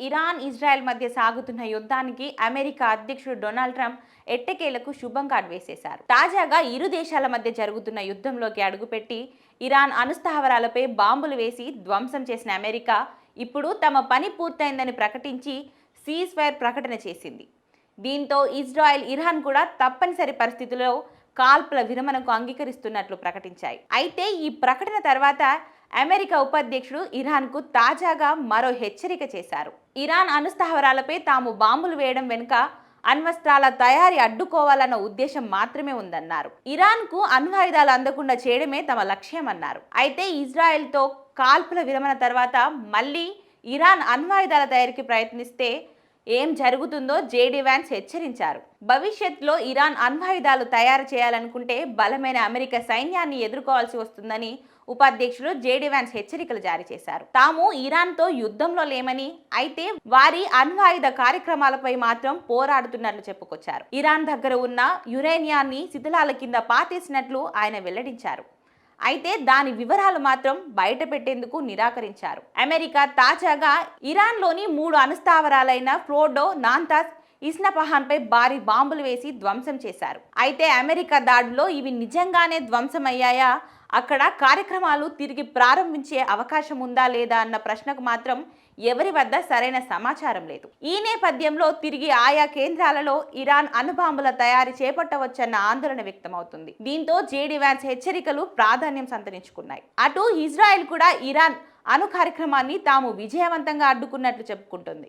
Iran Israel మధ్య సాగుతున్న యుద్ధానికి అమెరికా అధ్యక్షుడు డొనాల్డ్ ట్రంప్ ఎట్టకేలకు శుభం కార్డు వేసేశారు తాజాగా ఇరు దేశాల మధ్య జరుగుతున్న యుద్ధంలోకి అడుగుపెట్టి ఇరాన్ అణుస్థావరాలపై బాంబులు వేసి ధ్వంసం చేసిన అమెరికా ఇప్పుడు తమ పని పూర్తయిందని ప్రకటించి సీజ్ ఫైర్ ప్రకటన చేసింది. దీంతో ఇజ్రాయెల్ ఇరాన్ కూడా తప్పనిసరి పరిస్థితుల్లో కాల్పుల విరమణకు అంగీకరిస్తున్నట్లు ప్రకటించాయి. అయితే ఈ ప్రకటన తర్వాత అమెరికా ఉపాధ్యక్షుడు ఇరాన్కు తాజాగా మరో హెచ్చరిక చేశారు. ఇరాన్ అణుస్థావరాలపై తాము బాంబులు వేయడం వెనుక అణ్వస్త్రాల తయారీ అడ్డుకోవాలన్న ఉద్దేశం మాత్రమే ఉందన్నారు. ఇరాన్కు అణ్వాయుధాలు అందకుండా చేయడమే తమ లక్ష్యమన్నారు అయితే ఇజ్రాయెల్తో కాల్పుల విరమణ తర్వాత మళ్ళీ ఇరాన్ అణ్వాయుధాల తయారీకి ప్రయత్నిస్తే ఏం జరుగుతుందో జేడీ వ్యాన్స్ హెచ్చరించారు. భవిష్యత్తులో ఇరాన్ అణ్వాయుధాలు తయారు చేయాలనుకుంటే బలమైన అమెరికా సైన్యాన్ని ఎదుర్కోవాల్సి వస్తుందని ఉపాధ్యక్షులు జేడీ వ్యాన్స్ హెచ్చరికలు జారీ చేశారు. తాము ఇరాన్తో యుద్ధంలో లేమని అయితే వారి అణ్వాయుధ కార్యక్రమాలపై మాత్రం పోరాడుతున్నట్లు చెప్పుకొచ్చారు. ఇరాన్ దగ్గర ఉన్న యురేనియాన్ని శిథిలాల కింద పాతేసినట్లు ఆయన వెల్లడించారు. అయితే దాని వివరాలు మాత్రం బయట పెట్టేందుకు నిరాకరించారు. అమెరికా తాజాగా ఇరాన్లోని మూడు అనుస్థావరాలైన ఫ్లోడో నాంతాస్ ఇస్నపహాన్పై భారీ బాంబులు వేసి ధ్వంసం చేశారు. అయితే అమెరికా దాడిలో ఇవి నిజంగానే ధ్వంసమయ్యాయా? అక్కడ కార్యక్రమాలు తిరిగి ప్రారంభించే అవకాశం ఉందా లేదా అన్న ప్రశ్నకు మాత్రం ఎవరి వద్ద సరైన సమాచారం లేదు. ఈ నేపథ్యంలో తిరిగి ఆయా కేంద్రాలలో ఇరాన్ అణుబాంబుల తయారీ చేపట్టవచ్చన్న ఆందోళన వ్యక్తమవుతుంది. దీంతో జేడీ వ్యాన్స్ హెచ్చరికలు ప్రాధాన్యం సంతరించుకున్నాయి. అటు ఇజ్రాయెల్ కూడా ఇరాన్ అణు కార్యక్రమాన్ని తాము విజయవంతంగా అడ్డుకున్నట్లు చెప్పుకుంటుంది.